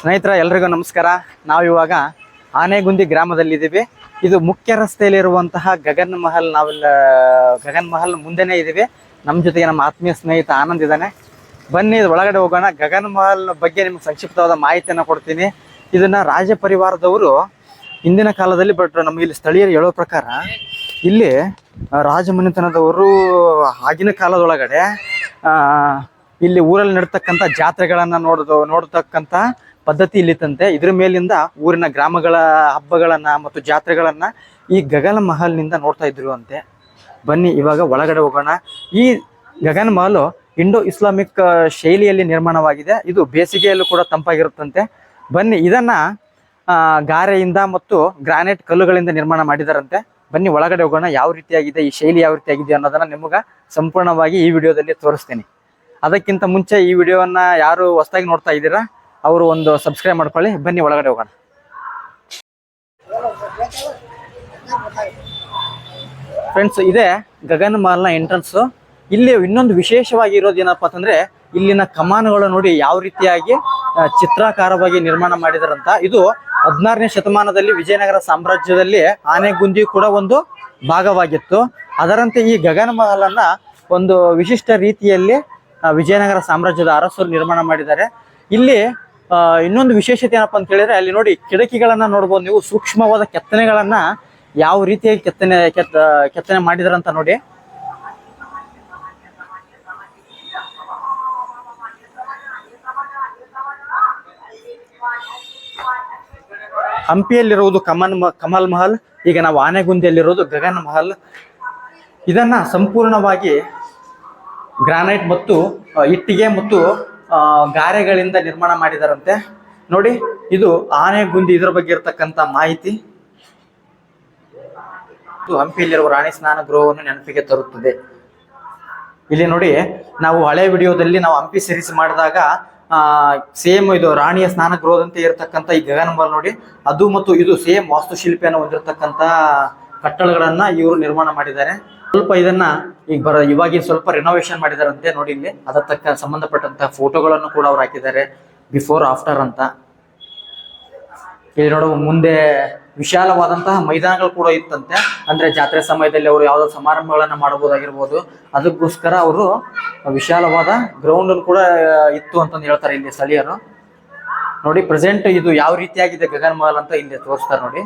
ಸ್ನೇಹಿತರ, ಎಲ್ರಿಗೂ ನಮಸ್ಕಾರ. ನಾವು ಇವಾಗ ಆನೆಗುಂದಿ ಗ್ರಾಮದಲ್ಲಿದ್ದೀವಿ. ಇದು ಮುಖ್ಯ ರಸ್ತೆಯಲ್ಲಿರುವಂತಹ ಗಗನ್ ಮಹಲ್. ನಾವೆಲ್ಲ, ಗಗನ್ ಮಹಲ್ ಮುಂದೆನೇ ಇದ್ದೀವಿ. ನಮ್ಮ ಜೊತೆಗೆ ನಮ್ಮ ಆತ್ಮೀಯ ಸ್ನೇಹಿತ ಆನಂದ್ ಇದ್ದಾನೆ. ಬನ್ನಿ, ಒಳಗಡೆ ಹೋಗೋಣ. ಗಗನ್ ಮಹಲ್ ಬಗ್ಗೆ ನಿಮ್ಗೆ ಸಂಕ್ಷಿಪ್ತವಾದ ಮಾಹಿತಿಯನ್ನು ಕೊಡ್ತೀನಿ. ಇದನ್ನ ರಾಜ ಪರಿವಾರದವರು ಹಿಂದಿನ ಕಾಲದಲ್ಲಿ ಬಟ್ ನಮಗೆ ಇಲ್ಲಿ ಸ್ಥಳೀಯರು ಹೇಳೋ ಪ್ರಕಾರ, ಇಲ್ಲಿ ರಾಜಮನೆತನದವರು ಆಗಿನ ಕಾಲದೊಳಗಡೆ ಇಲ್ಲಿ ಊರಲ್ಲಿ ನಡ್ತಕ್ಕಂಥ ಜಾತ್ರೆಗಳನ್ನು ನೋಡ್ದು, ನೋಡ್ತಕ್ಕಂಥ ಪದ್ಧತಿ ಇಲ್ಲಿತಂತೆ ಇದ್ರ ಮೇಲಿಂದ ಊರಿನ ಗ್ರಾಮಗಳ ಹಬ್ಬಗಳನ್ನ ಮತ್ತು ಜಾತ್ರೆಗಳನ್ನ ಈ ಗಗನ ಮಹಲ್ನಿಂದ ನೋಡ್ತಾ ಇದ್ರು ಅಂತೆ ಬನ್ನಿ, ಇವಾಗ ಒಳಗಡೆ ಹೋಗೋಣ. ಈ ಗಗನ ಮಹಲ್ ಇಂಡೋ ಇಸ್ಲಾಮಿಕ್ ಶೈಲಿಯಲ್ಲಿ ನಿರ್ಮಾಣವಾಗಿದೆ. ಇದು ಬೇಸಿಗೆಯಲ್ಲೂ ಕೂಡ ತಂಪಾಗಿರುತ್ತಂತೆ. ಬನ್ನಿ, ಇದನ್ನ ಗಾರೆಯಿಂದ ಮತ್ತು ಗ್ರಾನೈಟ್ ಕಲ್ಲುಗಳಿಂದ ನಿರ್ಮಾಣ ಮಾಡಿದಾರಂತೆ. ಬನ್ನಿ, ಒಳಗಡೆ ಹೋಗೋಣ. ಯಾವ ರೀತಿಯಾಗಿದೆ, ಈ ಶೈಲಿ ಯಾವ ರೀತಿಯಾಗಿದೆ ಅನ್ನೋದನ್ನ ನಿಮಗೆ ಸಂಪೂರ್ಣವಾಗಿ ಈ ವಿಡಿಯೋದಲ್ಲಿ ತೋರಿಸ್ತೀನಿ. ಅದಕ್ಕಿಂತ ಮುಂಚೆ ಈ ವಿಡಿಯೋವನ್ನ ಯಾರು ಹೊಸದಾಗಿ ನೋಡ್ತಾ ಇದ್ದೀರಾ ಅವರು ಒಂದು ಸಬ್ಸ್ಕ್ರೈಬ್ ಮಾಡ್ಕೊಳ್ಳಿ. ಬನ್ನಿ, ಒಳಗಡೆ ಹೋಗೋಣ. ಫ್ರೆಂಡ್ಸ್ ಇದೆ ಗಗನ್ ಮಾಲ್ನ ಎಂಟ್ರೆನ್ಸ್ ಇಲ್ಲಿ ಇನ್ನೊಂದು ವಿಶೇಷವಾಗಿ ಇರೋದು ಏನಪ್ಪಾ ಅಂತಂದ್ರೆ, ಇಲ್ಲಿನ ಕಮಾನುಗಳು ನೋಡಿ ಯಾವ ರೀತಿಯಾಗಿ ಚಿತ್ರಾಕಾರವಾಗಿ ನಿರ್ಮಾಣ ಮಾಡಿದಾರಂತ. ಇದು ಹದಿನಾರನೇ ಶತಮಾನದಲ್ಲಿ ವಿಜಯನಗರ ಸಾಮ್ರಾಜ್ಯದಲ್ಲಿ ಆನೆಗುಂದಿ ಕೂಡ ಒಂದು ಭಾಗವಾಗಿತ್ತು. ಅದರಂತೆ ಈ ಗಗನ ಮಹಲನ್ನ ಒಂದು ವಿಶಿಷ್ಟ ರೀತಿಯಲ್ಲಿ ವಿಜಯನಗರ ಸಾಮ್ರಾಜ್ಯದ ಅರಸರು ನಿರ್ಮಾಣ ಮಾಡಿದ್ದಾರೆ. ಇಲ್ಲಿ ಇನ್ನೊಂದು ವಿಶೇಷತೆ ಏನಪ್ಪಾ ಅಂತ ಹೇಳಿದ್ರೆ ಅಲ್ಲಿ ನೋಡಿ ಕಿಟಕಿಗಳನ್ನ ನೋಡ್ಬೋದು ನೀವು, ಸೂಕ್ಷ್ಮವಾದ ಕೆತ್ತನೆಗಳನ್ನ ಯಾವ ರೀತಿಯಾಗಿ ಕೆತ್ತನೆ, ಕೆತ್ತ, ಕೆತ್ತನೆ ಮಾಡಿದಾರಂತ ನೋಡಿ. ಹಂಪಿಯಲ್ಲಿರುವುದು ಕಮನ್ ಮ- ಕಮಲ್ ಮಹಲ್, ಈಗ ನಾವು ಆನೆಗುಂದಿಯಲ್ಲಿರೋದು ಗಗನ್ ಮಹಲ್. ಇದನ್ನ ಸಂಪೂರ್ಣವಾಗಿ ಗ್ರಾನೈಟ್ ಮತ್ತು ಇಟ್ಟಿಗೆ ಮತ್ತು ಗಾರೆಗಳಿಂದ ನಿರ್ಮಾಣ ಮಾಡಿದಾರಂತೆ. ನೋಡಿ, ಇದು ಆನೆಗುಂದಿ ಇದರ ಬಗ್ಗೆ ಇರತಕ್ಕಂತ ಮಾಹಿತಿ. ಹಂಪಿಯಲ್ಲಿರುವ ರಾಣಿ ಸ್ನಾನ ಗೃಹವನ್ನು ನೆನಪಿಗೆ ತರುತ್ತದೆ. ಇಲ್ಲಿ ನೋಡಿ, ನಾವು ಹಳೆ ವಿಡಿಯೋದಲ್ಲಿ ನಾವು ಹಂಪಿ ಸಿರೀಸ್ ಮಾಡಿದಾಗ ಸೇಮ್ ಇದು ರಾಣಿಯ ಸ್ನಾನ ಗೃಹದಂತೆ ಇರತಕ್ಕಂತ ಈ ಗಗನಂಬಲ್ ನೋಡಿ, ಅದು ಮತ್ತು ಇದು ಸೇಮ್ ವಾಸ್ತುಶಿಲ್ಪಿಯನ್ನು ಹೊಂದಿರತಕ್ಕಂತ ಕಟ್ಟಡಗಳನ್ನ ಇವರು ನಿರ್ಮಾಣ ಮಾಡಿದ್ದಾರೆ. ಸ್ವಲ್ಪ ಇದನ್ನ ಈಗ ಬರ ಇವಾಗಿನ ಸ್ವಲ್ಪ ರಿನೋವೇಷನ್ ಮಾಡಿದಾರಂತೆ ನೋಡಿ ಇಲ್ಲಿ. ಅದರ ತಕ್ಕ ಸಂಬಂಧಪಟ್ಟಂತಹ ಫೋಟೋಗಳನ್ನು ಕೂಡ ಅವ್ರು ಹಾಕಿದ್ದಾರೆ. ಬಿಫೋರ್ ಆಫ್ಟರ್ ಅಂತ. ಇಲ್ಲಿ ನೋಡುವ ಮುಂದೆ ವಿಶಾಲವಾದಂತಹ ಮೈದಾನಗಳು ಕೂಡ ಇತ್ತಂತೆ. ಅಂದ್ರೆ ಜಾತ್ರೆ ಸಮಯದಲ್ಲಿ ಅವರು ಯಾವ್ದೋ ಸಮಾರಂಭಗಳನ್ನ ಮಾಡಬಹುದಾಗಿರ್ಬೋದು ಅದಕ್ಕೋಸ್ಕರ ಅವರು ವಿಶಾಲವಾದ ಗ್ರೌಂಡ್ ಕೂಡ ಇತ್ತು ಅಂತಂದು ಹೇಳ್ತಾರೆ ಇಲ್ಲಿ ಸ್ಥಳೀಯರು. ನೋಡಿ ಪ್ರೆಸೆಂಟ್ ಇದು ಯಾವ ರೀತಿಯಾಗಿದೆ ಗಗನ್ ಮಹಲ್ ಅಂತ ಇಲ್ಲಿ ತೋರಿಸ್ತಾರೆ ನೋಡಿ.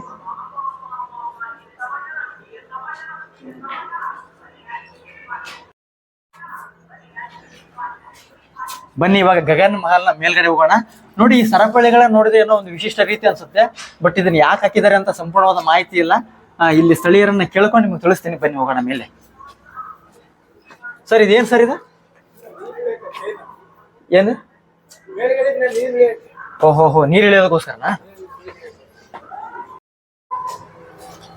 ಬನ್ನಿ ಇವಾಗ ಗಗನ್ ಮಹಲ್ನ ಮೇಲ್ಗಡೆ ಹೋಗೋಣ. ನೋಡಿ ಈ ಸರಪಳಿಗಳನ್ನ ನೋಡಿದ್ರೆ ಏನೋ ಒಂದು ವಿಶಿಷ್ಟ ರೀತಿ ಅನ್ಸುತ್ತೆ. ಬಟ್ ಇದನ್ನ ಯಾಕೆ ಹಾಕಿದ್ದಾರೆ ಅಂತ ಸಂಪೂರ್ಣವಾದ ಮಾಹಿತಿ ಇಲ್ಲ. ಇಲ್ಲಿ ಸ್ಥಳೀಯರನ್ನ ಕೇಳ್ಕೊಂಡು ನಿಮ್ಗೆ ತಿಳಿಸ್ತೀನಿ. ಬನ್ನಿ ಹೋಗೋಣ ಮೇಲೆ. ಸರ್ ಇದೇನ್ ಸರ್ ಇದು? ಏನು? ಓಹೋ ಹೋ ನೀರು ಇಳಿಯೋದಕ್ಕೋಸ್ಕರನಾ?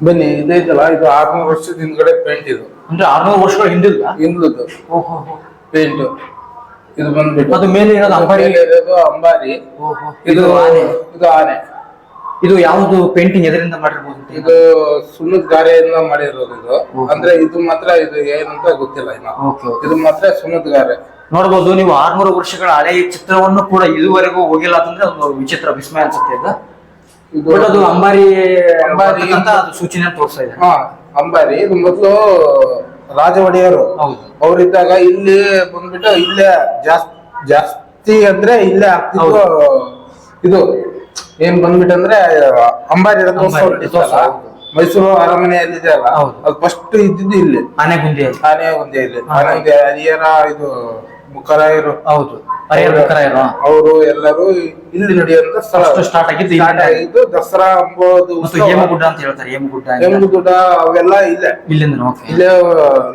ಬನ್ನಿ ಇದೈತಲ್ಲ ಇದು ಆರ್ನೂರು ವರ್ಷದ ಹಿಂದ್ಗಡೆ ಪೇಂಟ್ ಇದು. ಅಂದ್ರೆ ಆರ್ನೂರು ವರ್ಷಗಳ ಹಿಂದಿಲ್ಲ ಹಿಂದ್ಲದ್ದು ಓಹೋ ಪೇಂಟ್ ಇದು ಬಂದ್ಬಿಟ್ಟು ಅದು ಮೇಲೆ ಇರೋದು ಅಂಬಾರಿ. ಇರೋದು ಅಂಬಾರಿ. ಓಹೋ. ಇದು ಆನೆ. ಇದು ಆನೆ. ಇದು ಯಾವುದು ಪೇಂಟಿಂಗ್ ಎದರಿಂದ ಮಾಡಿರ್ಬೋದು ಅಂತ? ಇದು ಸುಣ್ಣದ ಗಾರೆಯಿಂದ ಮಾಡಿರೋದು ಇದು. ಅಂದ್ರೆ ಇದು ಮಾತ್ರ ಇದು ಏನಂತ ಗೊತ್ತಿಲ್ಲ ಇನ್ನು. ಇದು ಮಾತ್ರ ಸುಣ್ಣದ ಗಾರೆ. ನೋಡಬಹುದು ನೀವು ಆರ್ನೂರು ವರ್ಷಗಳ ಹಳೆ ಈ ಚಿತ್ರವನ್ನು ಕೂಡ ಇದುವರೆಗೂ ಹೋಗಿಲ್ಲ ಅಂತಂದ್ರೆ ಒಂದು ವಿಚಿತ್ರ ವಿಸ್ಮಯ ಅನ್ಸುತ್ತೆ ಇದು. ಇದು ಬಟ್ ಅದು ಅಂಬಾರಿ ಅಂಬಾರಿ ಅಂತ ಅದು ಸೂಚನೆ ತೋರಿಸ್ತಾ ಇದೆ. ಹಾ ಅಂಬಾರಿ. ಇದು ಮೊದ್ಲು ರಾಜ ಒಡೆಯರು ಅವರಿದ್ದಾಗ ಇಲ್ಲಿ ಬಂದ್ಬಿಟ್ಟು ಇಲ್ಲೇ ಜಾಸ್ತಿ ಜಾಸ್ತಿ ಅಂದ್ರೆ ಇಲ್ಲೇ ಆಗ್ತಿತ್ತು ಇದು. ಏನ್ ಬಂದ್ಬಿಟ್ಟು ಅಂದ್ರೆ ಅಂಬಾರಿ ಮೈಸೂರು ಅರಮನೆಯಲ್ಲಿ ಇದೆ ಅಲ್ಲ. ಅದು ಫಸ್ಟ್ ಇದ್ದಿದ್ದು ಇಲ್ಲಿ. ಆನೆಗುಂದಿ ಆನೆಗುಂದಿ ಇಲ್ಲಿ ಆನೆ ಹರಿಯರ ಇದು ಮುಖರಾಯರು. ಹೌದು. ಹರಿಹರ ಮುಖರಾಯರು. ಅವರು ಎಲ್ಲರೂ ಇಲ್ಲಿ ನಡೆಯುವಂತ ಸ್ಥಳ start ಆಗಿದ್ದು ಇಲ್ಲಿ. Start ಆಗಿದ್ದು ದಸರಾ ಅಂಬೋದು ಮತ್ತು ಹೇಮಗುಡ್ಡ ಅಂತ ಹೇಳ್ತಾರೆ ಹೇಮಗುಡ್ಡ ಅಂತ. ಹೆಂಗುಗುಡ್ಡ ಅವೆಲ್ಲ ಇಲ್ಲೇ. ಇಲ್ಲಿಂದ ಓಕೆ ಇಲ್ಲೇ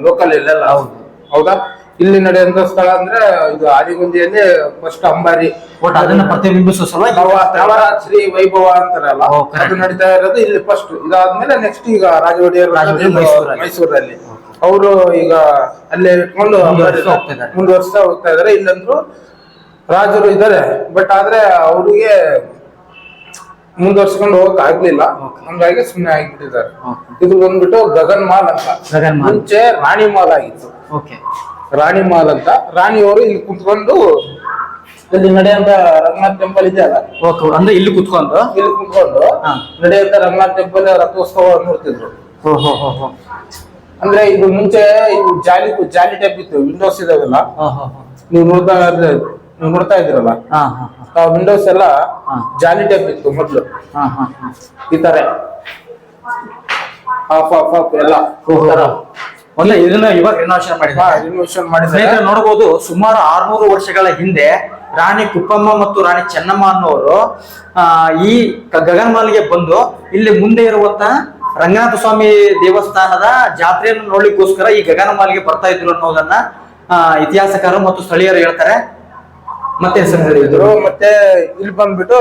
ಲೋಕಲ್ ಇಲ್ಲೆಲ್ಲ. ಹೌದು. ಹೌದಾ? ಇಲ್ಲಿ ನಡೆಯುವಂತ ಸ್ಥಳ ಅಂದ್ರೆ ಇದು ಆದಿಗುಂದಿಯಲ್ಲಿ ಫಸ್ಟ್ ಅಂಬಾರಿ. ಒಟ್ಟು ಅದನ್ನ ಪ್ರತಿಬಿಂಬಿಸುವ ಸಲುವಾಗಿ ನವ- ನವರಾತ್ರಿ ವೈಭವ ಅಂತಾರಲ್ಲ ಓ, correct. ಅದು ನಡೀತಾ ಇರೋದು ಇಲ್ಲಿ ಫಸ್ಟ್ ಇದಾದ್ಮೇಲೆ ನೆಕ್ಸ್ಟ್ ಈಗ ರಾಜವಾಡಿಯ. ಮೈಸೂರಲ್ಲಿ. ಅವರು ಈಗ ಅಲ್ಲೇ ಇಟ್ಕೊಂಡು ಮುಂದುವರಿಸ್ತಾ ಹೋಗ್ತಾ ಇದ್ದಾರೆ. ಮುಂದುವರಿಸ್ತಾ ಹೋಗ್ತಾ ಇದಾರೆ ಇಲ್ಲಂದ್ರು ರಾಜರು ಇದ್ದಾರೆ. ಬಟ್ ಆದ್ರೆ ಅವ್ರಿಗೆ ಮುಂದುವರ್ಸ್ಕೊಂಡು ಹೋಗಕ್ ಆಗ್ಲಿಲ್ಲ. ಹಂಗಾಗಿ ಸುಮ್ಮನೆ ಆಗಿಬಿಟ್ಟಿದ್ದಾರೆ. ಇದು ಬಂದ್ಬಿಟ್ಟು ಗಗನ್ ಮಾಲ್ ಅಂತ. ಗಗನ್ ಮಾಲ್. ಮುಂಚೆ ರಾಣಿ ಮಾಲ್ ಆಗಿತ್ತು. ಓಕೆ ರಾಣಿ ಮಾಲ್ ಅಂತ. ರಾಣಿಯವರು ಇಲ್ಲಿ ಕುತ್ಕೊಂಡು ಇಲ್ಲಿ ನಡೆಯಂತ ರಂಗನಾಥ್ ಟೆಂಪಲ್ ಇದೆಯಲ್ಲ ಓಕೆ ಅಂದ್ರೆ ಇಲ್ಲಿ ಕುತ್ಕೊಂಡು? ಇಲ್ಲಿ ಕುತ್ಕೊಂಡು ನಡೆಯಂತ ರಂಗನಾಥ್ ಟೆಂಪಲ್ ರಥೋತ್ಸವ ನೋಡ್ತಿದ್ರು. ಹೋ ಹೋ ಹೋ ಹೋ. ಅಂದ್ರೆ ಇದು ಮುಂಚೆ ಇದು ಜಾಲಿ ಜಾಲಿ ಟೈಪ್ ಇತ್ತು ವಿಂಡೋಸ್ ಇದಾವೆಲ್ಲ ಹೋ ಹೋ ಹೋ. ನೀವು ನೋಡ್ತಾ ನೀವು ನೋಡ್ತಾ ಇದ್ದೀರಲ್ಲ? ಹಾ ಹಾ ಹಾ. ಆ ವಿಂಡೋಸ್ ಎಲ್ಲ. ಜಾಲಿ ಟೈಪ್ ಇತ್ತು ಮೊದಲು. ಹಾ ಹಾ ಹಾ. ಈ ತರ. ಆಫ್ ಆಫ್ ಆಫ್ ಎಲ್ಲ. ಮೊನ್ನೆ ಇದನ್ನ ಇವಾಗ ರಿನೋವೇಷನ್ ಮಾಡಿದ್ದಾರೆ. ರಿನೋವೇಷನ್ ಮಾಡಿದ್ದಾರೆ. ನೋಡಬಹುದು ಸುಮಾರು ಆರ್ನೂರು ವರ್ಷಗಳ ಹಿಂದೆ ರಾಣಿ ಕುಪ್ಪಮ್ಮ ಮತ್ತು ರಾಣಿ ಚೆನ್ನಮ್ಮ ಅನ್ನೋರು ಈ ಗಗನ್ ಗಗನಮಾಲಿಗೆ ಬಂದು ಇಲ್ಲಿ ಮುಂದೆ ಇರುವಂತಹ ರಂಗನಾಥ ಸ್ವಾಮಿ ದೇವಸ್ಥಾನದ ಜಾತ್ರೆಯನ್ನು ನೋಡ್ಲಿಕ್ಕೋಸ್ಕರ ಈ ಗಗನಮಾಲಿಗೆ ಬರ್ತಾ ಇದ್ರು ಅನ್ನೋದನ್ನ ಇತಿಹಾಸಕಾರರು ಮತ್ತು ಸ್ಥಳೀಯರು ಹೇಳ್ತಾರೆ. ಮತ್ತೆ ಹೆಸರು ಹೇಳಿದ್ರು ಮತ್ತೆ ಇಲ್ಲಿ ಬಂದ್ಬಿಟ್ಟು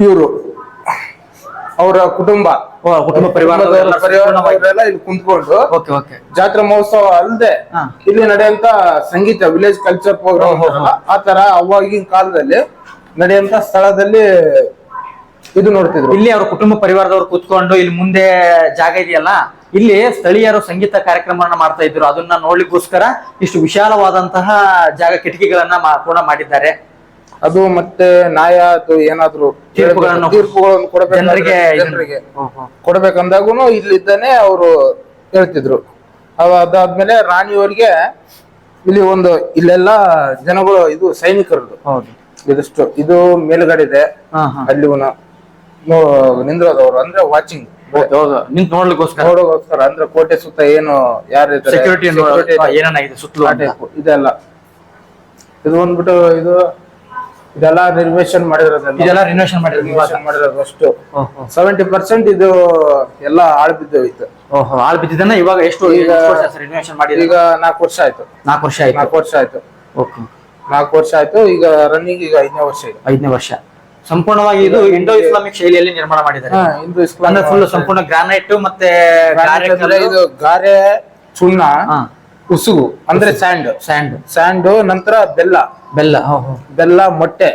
ಇವರು ಅವರ ಕುಟುಂಬ. ಕುಟುಂಬ ಪರಿವಾರ ಇಲ್ಲಿ ಕುಂತ್ಕೊಂಡು ಓಕೆ ಓಕೆ. ಜಾತ್ರಾ ಮಹೋತ್ಸವ ಅಲ್ಲದೆ. ಇಲ್ಲಿ ನಡೆಯುವಂತ ಸಂಗೀತ ವಿಲೇಜ್ ಕಲ್ಚರ್ ಪ್ರೋಗ್ರಾಮ್ ಆತರ ಹೋ. ಆ ತರ ಅವಾಗಿನ ಕಾಲದಲ್ಲಿ ನಡೆಯಂತ ಸ್ಥಳದಲ್ಲಿ ಇದು ನೋಡ್ತಿದ್ರು. ಇಲ್ಲಿ ಅವ್ರ ಕುಟುಂಬ ಪರಿವಾರದವ್ರು ಕೂತ್ಕೊಂಡು ಇಲ್ಲಿ ಮುಂದೆ ಜಾಗ ಇದೆಯಲ್ಲ ಇಲ್ಲಿ ಸ್ಥಳೀಯರು ಸಂಗೀತ ಕಾರ್ಯಕ್ರಮವನ್ನ ಮಾಡ್ತಾ ಇದ್ರು. ಅದನ್ನ ನೋಡ್ಲಿಕ್ಕೋಸ್ಕರ ಇಷ್ಟು ವಿಶಾಲವಾದಂತಹ ಜಾಗ ಕಿಟಕಿಗಳನ್ನ ಕೂಡ ಮಾಡಿದ್ದಾರೆ. ಅದು ಮತ್ತೆ ನ್ಯಾಯ ಅದು ಏನಾದ್ರು ತೀರ್ಪುಗಳನ್ನು- ತೀರ್ಪುಗಳನ್ನು ಕೊಡಬೇಕು ಜನರಿಗೆ ಕೊಡ್ಬೇಕಂದಾಗುನು ಇಲ್ಲಿದ್ದಾನೆ ಅವರು ಹೇಳ್ತಿದ್ರು. ಅದಾದ್ಮೇಲೆ ರಾಣಿಯವರಿಗೆ ಇಲ್ಲಿ ಒಂದು ಇಲ್ಲೆಲ್ಲ ಜನಗಳು ಇದು ಸೈನಿಕರದು. ಇದಿಷ್ಟು ಇದು ಮೇಲ್ಗಡೆ ಇದೆ. ಅಲ್ಲಿ ನಿಂದ್ರೋದವ್ರು ಅಂದ್ರೆ ವಾಚಿಂಗ್ ನಿಂತ್ ನೋಡ್ಲಿಕ್ಕೋಸ್ಕರ. ನೋಡೋಗೋಸ್ಕರ ಅಂದ್ರೆ ಕೋಟೆ ಸುತ್ತ ಏನು ಯಾರು ಸೆಕ್ಯೂರಿಟಿ. ಏನೇನಾಗಿದೆ ಸುತ್ತಲೂ ಇದೆಲ್ಲ. ಇದು ಬಂದ್ಬಿಟ್ಟು ಇದು ಇದೆಲ್ಲ ನಿರ್ವೇಶನ್ ಮಾಡಿರೋದೆಲ್ಲ. ಇದೆಲ್ಲ ರಿನೋವೇಷನ್ ಮಾಡಿರೋದು ಮಾಡಿರೋದು ಅಷ್ಟು. ಸೆವೆಂಟಿ ಪರ್ಸೆಂಟ್ ಇದು ಎಲ್ಲ ಆಳ್ ಬಿದ್ದೋಯ್ತು ಓಹೋ ಆಳ್ ಬಿದ್ದಿದ್ದನ್ನ ಇವಾಗ ಎಷ್ಟು ಈಗ- ರಿನೋವೇಷನ್ ಮಾಡಿ ಈಗ ನಾಲ್ಕು ವರ್ಷ ಆಯ್ತು. ನಾಲ್ಕು ವರ್ಷ ಆಯ್ತು. ನಾಲ್ಕು ವರ್ಷ ಆಯ್ತು. ಓಕೆ. ನಾಲ್ಕು ವರ್ಷ ಆಯ್ತು. ಈಗ ರನ್ನಿಂಗ್ ಈಗ ಐದನೇ ವರ್ಷ ಐದನೇ ವರ್ಷ. ಸಂಪೂರ್ಣವಾಗಿ ಇದು ಇಂಡೋ ಇಸ್ಲಾಮಿಕ್ ಶೈಲಿಯಲ್ಲಿ ನಿರ್ಮಾಣ ಮಾಡಿದ್ದಾರೆ. ಅಂದ್ರೆ ಫುಲ್ ಸಂಪೂರ್ಣ ಗ್ರಾನೈಟ್ ಮತ್ತೆ ಇದು ಗಾರೆ ಚೂರ್ಣ ಹಾ. ಉಸುಗು ಅಂದ್ರೆ ಸ್ಯಾಂಡ್ ಸ್ಯಾಂಡ್ ಸ್ಯಾಂಡ್ ನಂತರ ಬೆಲ್ಲ. ಬೆಲ್ಲ ಬೆಲ್ಲ ಮೊಟ್ಟೆ.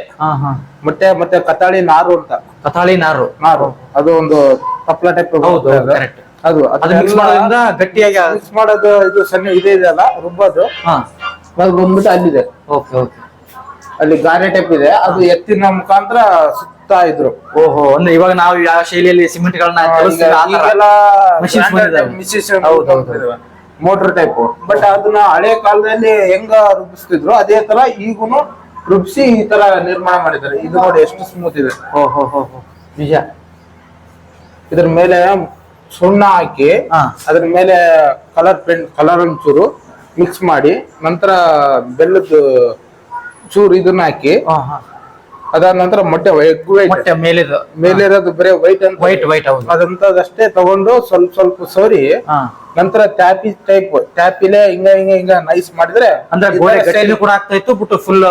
ಮೊಟ್ಟೆ ಮತ್ತೆ ಕತಾಳಿ ನಾರು ಅಂತ. ಕತಾಳಿ ನಾರು. ನಾರು. ಅದು ಒಂದು ತಪ್ಪಲ ಟೈಪ್. ಅದು ಅದು ಮಿಕ್ಸ್ ಮಾಡೋದ್ರಿಂದ ಗಟ್ಟಿಯಾಗಿ ಮಿಕ್ಸ್ ಮಾಡೋದು ಇದು ಸಣ್ಣ ಇದೆ ಇದೆಯಲ್ಲ ರುಬ್ಬೋದು. ಬಂದ್ಬಿಟ್ಟು ಅಲ್ಲಿದೆ. Okay okay. ಅಲ್ಲಿ ಗಾರೆ ಟೈಪ್ ಇದೆ. ಅದು ಎತ್ತಿನ ಮುಖಾಂತರ ಸುತ್ತಾ ಇದ್ರು. ಓಹೋ ಅಂದ್ರೆ ಇವಾಗ ನಾವು ಯಾವ ಶೈಲಿಯಲ್ಲಿ ಸಿಮೆಂಟ್ ಗಳನ್ನ. ಮೋಟರ್ ಟೈಪ್ ಬಟ್ ಅದನ್ನ ಹಳೆ ಕಾಲದಲ್ಲಿ ಹೆಂಗ ರೂಪಿಸ್ತಿದ್ರು? ಅದೇ ತರ ಈಗೂನು ರುಬ್ಸಿ ಈ ತರ ನಿರ್ಮಾಣ ಮಾಡಿದ್ದಾರೆ. ಇದು ನೋಡಿ ಎಷ್ಟು ಸ್ಮೂತ್ ಇದೆ. ನಿಜ. ಇದ್ರ ಮೇಲೆ ಸುಣ್ಣ ಹಾಕಿ ಅದ್ರ ಮೇಲೆ ಕಲರ್ ಪೆಂಟ್ ಕಲರ್ ಒಂಚೂರು ಮಿಕ್ಸ್ ಮಾಡಿ ನಂತರ ಬೆಲ್ಲದ ಚೂರು ಇದನ್ನ ಹಾಕಿ. ಅದಾದ ನಂತರ ಮೊಟ್ಟೆ ಮೊಟ್ಟೆ ಮೇಲಿರೋ ಮೇಲಿರೋದು ಬರೀ ವೈಟ್ ಅಂತ. ವೈಟ್ ವೈಟ್ ಅದಂತದಷ್ಟೇ ತಗೊಂಡು ಸ್ವಲ್ಪ ಸ್ವಲ್ಪ ಸೋರಿ ನಂತರ ಟ್ಯಾಪಿ ಟೈಪ್ ಟ್ಯಾಪಿಲೆ ಹಿಂಗ ಹಿಂಗ ಹಿಂಗ ನೈಸ್ ಮಾಡಿದ್ರೆ ಅಂದ್ರೆ ಗೋಡೆ ಗಟ್ಟಿನೂ ಕೂಡ ಆಗ್ತಾ ಇತ್ತು ಬಿಟ್ಟು ಫುಲ್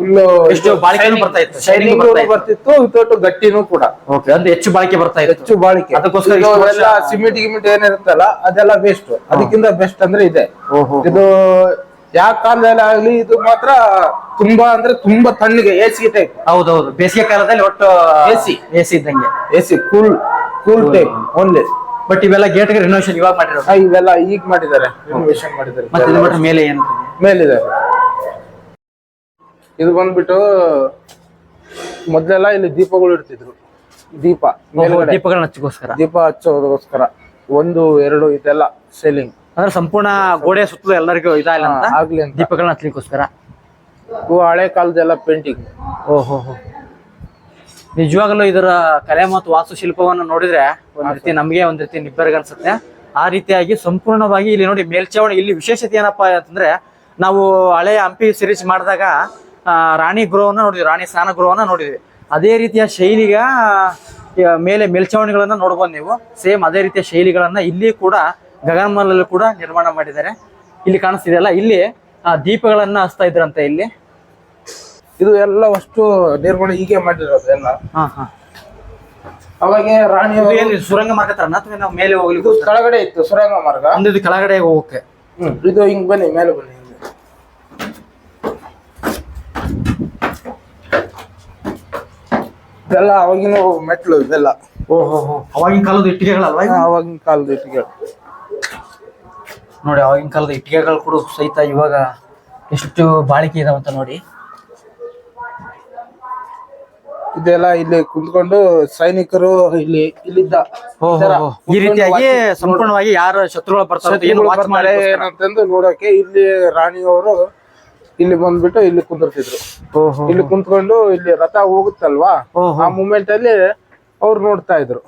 ಫುಲ್ ಎಷ್ಟು ಬಾಳಿಕೆನೂ ಬರ್ತಾ ಇತ್ತು, ಶೈನಿಂಗ್ ಬರ್ತಿತ್ತು ವಿತೌಟ್ ಗಟ್ಟಿನೂ ಕೂಡ. ಓಕೆ ಅಂದ್ರೆ ಹೆಚ್ಚು ಬಾಳಿಕೆ ಬರ್ತಾ ಇತ್ತು. ಹೆಚ್ಚು ಬಾಳಿಕೆ. ಅದಕ್ಕೋಸ್ಕರ ಸಿಮೆಂಟ್ ಗಿಮಿಟ್ ಏನಿರುತ್ತಲ್ಲ ಅದೆಲ್ಲ ವೇಸ್ಟ್ ಅದಕ್ಕಿಂತ ಬೆಸ್ಟ್ ಅಂದ್ರೆ ಇದೆ. ಇದು ಯಾವ ಕಾಲದಲ್ಲಿ ಆಗ್ಲಿ ಇದು ಮಾತ್ರ ತುಂಬಾ ಅಂದ್ರೆ ತುಂಬಾ ತಣ್ಣಗೆ ಎಸಿ ಟೈಪ್ ಹೌದೌದು. ಬೇಸಿಗೆ ಕಾಲದಲ್ಲಿ ಒಟ್ಟು ಎಸಿ ಎಸಿ ಇದ್ದಂಗೆ. AC cool cool type only but ಇವೆಲ್ಲ ಗೇಟ್ ರಿನೋವೇಷನ್ ಇವಾಗ ಮಾಡಿರೋದು? ಇವೆಲ್ಲ ಈಗ ಮಾಡಿದ್ದಾರೆ. ರಿನೋವೇಷನ್ ಮಾಡಿದ್ದಾರೆ. ಮತ್ತೆ ಇದು ಬಿಟ್ರೆ ಮೇಲೆ ಏನು? ಮೇಲಿದೆ. ಇದು ಬಂದ್ಬಿಟ್ಟು ಮೊದ್ಲೆಲ್ಲ ಇಲ್ಲಿ ದೀಪಗಳು ಇರ್ತಿದ್ರು ದೀಪ ಮೇಲ್ಗಡೆ. ದೀಪಗಳನ್ನ ಹಚ್ಚಗೋಸ್ಕರ ದೀಪ ಹಚ್ಚೋದಕ್ಕೋಸ್ಕರ. ಒಂದು ಎರಡು ಇದೆಲ್ಲ ಸೇಲಿಂಗ್ ಅಂದ್ರೆ ಸಂಪೂರ್ಣ ಗೋಡೆ ಸುತ್ತಲೂ ಎಲ್ಲರಿಗೂ ಇದಾಗಲ್ಲ ಅಂತ ಆಗ್ಲಿ ಅಂತ. ದೀಪಗಳನ್ನ ಹಚ್ಚಲಿಕ್ಕೋಸ್ಕರ? ಇವು ಹಳೆ ಕಾಲದೆಲ್ಲ ಪೇಂಟಿಂಗ್ ಓಹೋ ಹೋ. ನಿಜವಾಗಲೂ ಇದರ ಕಲೆ ಮತ್ತು ವಾಸ್ತುಶಿಲ್ಪವನ್ನು ನೋಡಿದ್ರೆ ಒಂದ್ ರೀತಿ ನಮಗೆ ಒಂದ್ ರೀತಿ ನಿಬ್ಬೆರಗ ಅನ್ಸುತ್ತೆ. ಆ ರೀತಿಯಾಗಿ ಸಂಪೂರ್ಣವಾಗಿ ಇಲ್ಲಿ ನೋಡಿ ಮೇಲ್ಚಾವಣಿ ಇಲ್ಲಿ ವಿಶೇಷತೆ ಏನಪ್ಪ ಅಂತಂದ್ರೆ ನಾವು ಹಳೆ ಹಂಪಿ ಸಿರೀಸ್ ಮಾಡಿದಾಗ ರಾಣಿ ಗೃಹವನ್ನ ನೋಡಿದ್ವಿ ರಾಣಿ ಸ್ನಾನ ಗೃಹವನ್ನ ನೋಡಿದ್ವಿ. ಅದೇ ರೀತಿಯ ಶೈಲಿಗ ಮೇಲೆ ಮೇಲ್ಚಾವಣಿಗಳನ್ನ ನೋಡ್ಬೋದು ನೀವು. ಸೇಮ್ ಅದೇ ರೀತಿಯ ಶೈಲಿಗಳನ್ನ ಇಲ್ಲಿ ಕೂಡ ಗಗನಮಲ್ಲಲ್ಲಿ ಕೂಡ ನಿರ್ಮಾಣ ಮಾಡಿದ್ದಾರೆ. ಇಲ್ಲಿ ಕಾಣಿಸ್ತಿದೆಯಲ್ಲ ಇಲ್ಲಿ ಆ, ದೀಪಗಳನ್ನ ಹಚ್ತಾ ಇದ್ರಂತೆ ಇಲ್ಲಿ. ಇದು ಎಲ್ಲ ಅಷ್ಟು ನಿರ್ಮಾಣ ಹೀಗೆ ಮಾಡಿರೋದು ಎಲ್ಲ. ಹಾ ಹಾ. ಅವಾಗ ರಾಣಿ ಸುರಂಗ ಮಾರ್ಗ ತರ ಅಥವಾ ನಾವು ಮೇಲೆ ಹೋಗ್ಲಿಕ್ಕೆ ಕೆಳಗಡೆ ಇತ್ತು ಸುರಂಗ ಮಾರ್ಗ. ಅಂದ್ರೆ ಇದು ಕೆಳಗಡೆ ಹೋಗಕ್ಕೆ ಹ್ಮ್ ಇದು ಹಿಂಗ್ ಬನ್ನಿ ಮೇಲೆ ಬನ್ನಿ. ಇದೆಲ್ಲ ಅವಾಗಿನ ಮೆಟ್ಲು ಇದೆಲ್ಲ. ಓಹೋ ಅವಾಗಿನ ಕಾಲದ ಇಟ್ಟಿಗೆಗಳಲ್ಲ? ಅವಾಗಿನ ಕಾಲದ ಇಟ್ಟಿಗೆ ನೋಡಿ ಆವಾಗಿನ ಕಾಲದ ಇಟ್ಟಿಗೆಗಳು ಕೂಡ ಸಹಿತ ಇವಾಗ ಎಷ್ಟು ಬಾಳಿಕೆ ಇದಾವಂತ ನೋಡಿ. ಇದೆಲ್ಲ ಇಲ್ಲಿ ಕುಂತ್ಕೊಂಡು ಸೈನಿಕರು ಇಲ್ಲಿ ಇಲ್ಲಿದ್ದ ಈ ರೀತಿಯಾಗಿ ಸಂಪೂರ್ಣವಾಗಿ ಯಾರು ಶತ್ರುಗಳು ಬರ್ತಾರೆ ಏನಂತಂದು ನೋಡಕ್ಕೆ ಇಲ್ಲಿ ರಾಣಿಯವರು ಇಲ್ಲಿ ಬಂದ್ಬಿಟ್ಟು ಇಲ್ಲಿ ಕುಂದಿರ್ತಿದ್ರು. ಇಲ್ಲಿ ಕುಂತ್ಕೊಂಡು ಇಲ್ಲಿ ರಥ ಹೋಗುತ್ತಲ್ವಾ. ಆ ಮೂಮೆಂಟ್ ಅಲ್ಲಿ ಅವ್ರು ನೋಡ್ತಾ ಇದ್ರು.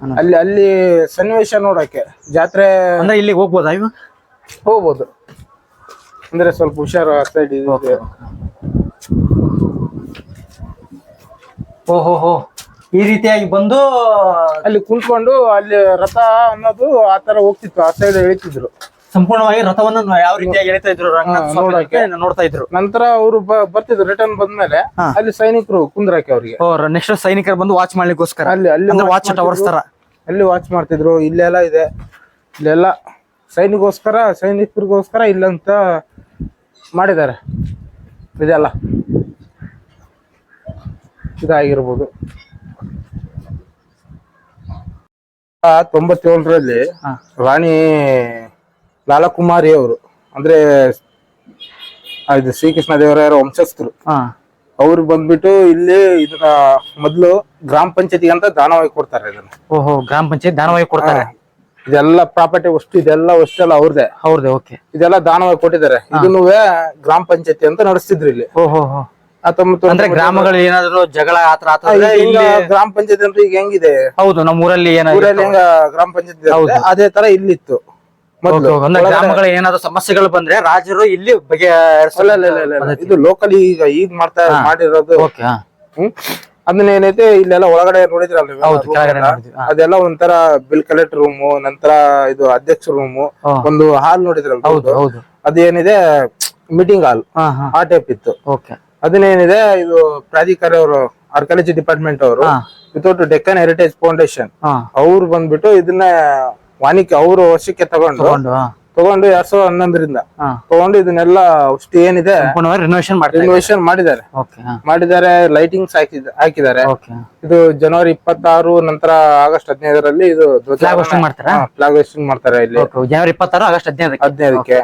ಅಲ್ಲಿ ಅಲ್ಲಿ ಸನ್ನಿವೇಶ ನೋಡಕ್ಕೆ ಜಾತ್ರೆ ಅಂದ್ರೆ ಇಲ್ಲಿಗೆ ಹೋಗ್ಬೋದ ಇವ? ಹೋಗ್ಬೋದು. ಅಂದ್ರೆ ಸ್ವಲ್ಪ ಹುಷಾರು ಆ ಸೈಡ್ ಇದೆ ಓಹೋ ಹೋ ಈ ರೀತಿಯಾಗಿ ಬಂದು ಅಲ್ಲಿ ಕುಂತ್ಕೊಂಡು ಅಲ್ಲಿ ರಥ ಅನ್ನೋದು ಆ ತರ ಹೋಗ್ತಿತ್ತು. ಆ ಸೈಡ್ ಎಳಿತಿದ್ರು ಸಂಪೂರ್ಣವಾಗಿ ರಥವನ್ನು ಯಾವ ರೀತಿಯಾಗಿ ಎಳಿತಾ ಇದ್ರು ರಂಗನಾಥ ನೋಡಕ್ಕೆ. ನೋಡ್ತಾ ಇದ್ರು. ನಂತರ ಅವರು ಬರ್ತಿದ್ರು ರಿಟರ್ನ್ ಬಂದ್ಮೇಲೆ. ಅಲ್ಲಿ ಸೈನಿಕರು ಕುಂದ್ರಾಕೆ ಅವ್ರಿಗೆ. ನೆಕ್ಸ್ಟ್ ಸೈನಿಕರು ಬಂದು ವಾಚ್ ಮಾಡ್ಲಿಕ್ಕೋಸ್ಕರ. ಅಲ್ಲಿ ಅಲ್ಲಿ ವಾಚ್ ಟವರ್ಸ್ ತರ. ಅಲ್ಲಿ ವಾಚ್ ಮಾಡ್ತಿದ್ರು ಇಲ್ಲೆಲ್ಲ ಇದೆ. ಇಲ್ಲೆಲ್ಲ ಸೈನಿಕೋಸ್ಕರ ಸೈನಿಕರಿಗೋಸ್ಕರ ಇಲ್ಲಂತ ಮಾಡಿದ್ದಾರೆ. ಇದೆಲ್ಲ. ಇದಾಗಿರ್ಬೋದು. ತೊಂಬತ್ತೇಳರಲ್ಲಿ ರಾಣಿ ಲಾಲಕುಮಾರಿ ಅವರು ಅಂದ್ರೆ ಇದು ಶ್ರೀಕೃಷ್ಣ ದೇವರಾಯರ ವಂಶಸ್ಥರು. ಹಾ. ಅವ್ರು ಬಂದ್ಬಿಟ್ಟು ಇಲ್ಲಿ ಇದನ್ನ ಮೊದ್ಲು ಗ್ರಾಮ ಪಂಚಾಯತಿಗೆ ಅಂತ ದಾನವಾಗಿ ಕೊಡ್ತಾರೆ ಇದನ್ನ. ಓಹೋ ಗ್ರಾಮ ಪಂಚಾಯತ್ ದಾನವಾಗಿ ಕೊಡ್ತಾರೆ? ಇದೆಲ್ಲ ಪ್ರಾಪರ್ಟಿ ವಸ್ತು ಇದೆಲ್ಲ ವಸ್ತೆಲ್ಲ ಅವ್ರದೇ ಹೌದೇ ಓಕೆ. ಇದೆಲ್ಲ ದಾನವಾಗಿ ಕೊಟ್ಟಿದ್ದಾರೆ. ಇದನ್ನು ಗ್ರಾಮ ಪಂಚಾಯತಿ ಅಂತ ನಡೆಸ್ತಿದ್ರು ಇಲ್ಲಿ. ಓಹೋ ಹೋ ಹತ್ತೊಂಬತ್ತು ಅಂದ್ರೆ ಗ್ರಾಮಗಳಲ್ಲಿ ಏನಾದ್ರು ಜಗಳ ಆತರ ಆತರ ಈಗ ಗ್ರಾಮ ಪಂಚಾಯತ್ ಅಂದ್ರೆ ಈಗ ಹೆಂಗಿದೆ? ಹೌದು ನಮ್ಮ ಊರಲ್ಲಿ ಏನಾದ್ರು ಊರಲ್ಲಿ ಹೆಂಗ ಗ್ರಾಮ ಪಂಚಾಯತಿ ಅದೇ ತರ ಇಲ್ಲಿತ್ತು. ಗ್ರಾಮಗಳ ಏನಾದ್ರು ಸಮಸ್ಯೆಗಳು ಬಂದ್ರೆ ರಾಜರು ಇಲ್ಲಿ ಬಗೆ ಬಗೆಹರಿಸಲ್ಲ. ಇದು ಲೋಕಲ್ ಈಗ ಈಗ ಮಾಡ್ತಾ ಮಾಡಿರೋದು. ಹ್ಮ್? ಅದನ್ನ ಏನೈತೆ ಇಲ್ಲೆಲ್ಲ ಒಳಗಡೆ ನೋಡಿದ್ರಲ್ಲ. ಅದೆಲ್ಲ ಒಂಥರ ಬಿಲ್ ಕಲೆಕ್ಟರ್ ರೂಮ್ ನಂತರ ಇದು ಅಧ್ಯಕ್ಷ ರೂಮ್ ಒಂದು ಹಾಲ್ ನೋಡಿದ್ರಲ್ಲ ಅದೇನಿದೆ ಮೀಟಿಂಗ್ ಹಾಲ್ ಆ ಟೈಪ್ ಇತ್ತು. ಅದನ್ನೇನಿದೆ ಇದು ಪ್ರಾಧಿಕಾರಿ ಅವರು ಆರ್ಕಾಲಜಿ ಡಿಪಾರ್ಟ್ಮೆಂಟ್ ಅವರು without without Deccan heritage foundation ಅವ್ರು ಬಂದ್ಬಿಟ್ಟು ಇದನ್ನ ವಾಣಿಜ್ಯ ಅವರು ವರ್ಷಕ್ಕೆ ತಗೊಂಡು ತಗೊಂಡು ಎರಡ್ ಸಾವಿರದ ಹನ್ನೊಂದರಿಂದ ಹಾ. ತಗೊಂಡು ಇದನ್ನೆಲ್ಲ ಅಷ್ಟು ಏನಿದೆ ರಿನೋವೇಶನ್ ರಿನೋವೇಷನ್ ಮಾಡಿದ್ದಾರೆ. ಓಕೆ ಮಾಡಿದ್ದಾರೆ ಲೈಟಿಂಗ್ಸ್ ಹಾಕಿದ ಹಾಕಿದ್ದಾರೆ. ಓಕೆ ಇದು ಜನವರಿ ಇಪ್ಪತ್ತಾರು ನಂತರ ಆಗಸ್ಟ್ ಹದಿನೈದರಲ್ಲಿ ಇದು Flag hosting ಮಾಡ್ತಾರಾ? ಫ್ಲಾಗ್ ಹೋಸ್ಟಿಂಗ್ ಮಾಡ್ತಾರೆ ಇಲ್ಲಿ. ಓಕೆ ಜನವರಿ ಇಪ್ಪತ್ತಾರು ಆಗಸ್ಟ್ ಹದಿನೈದಕ್ಕೆ. ಹದಿನೈದಕ್ಕೆ.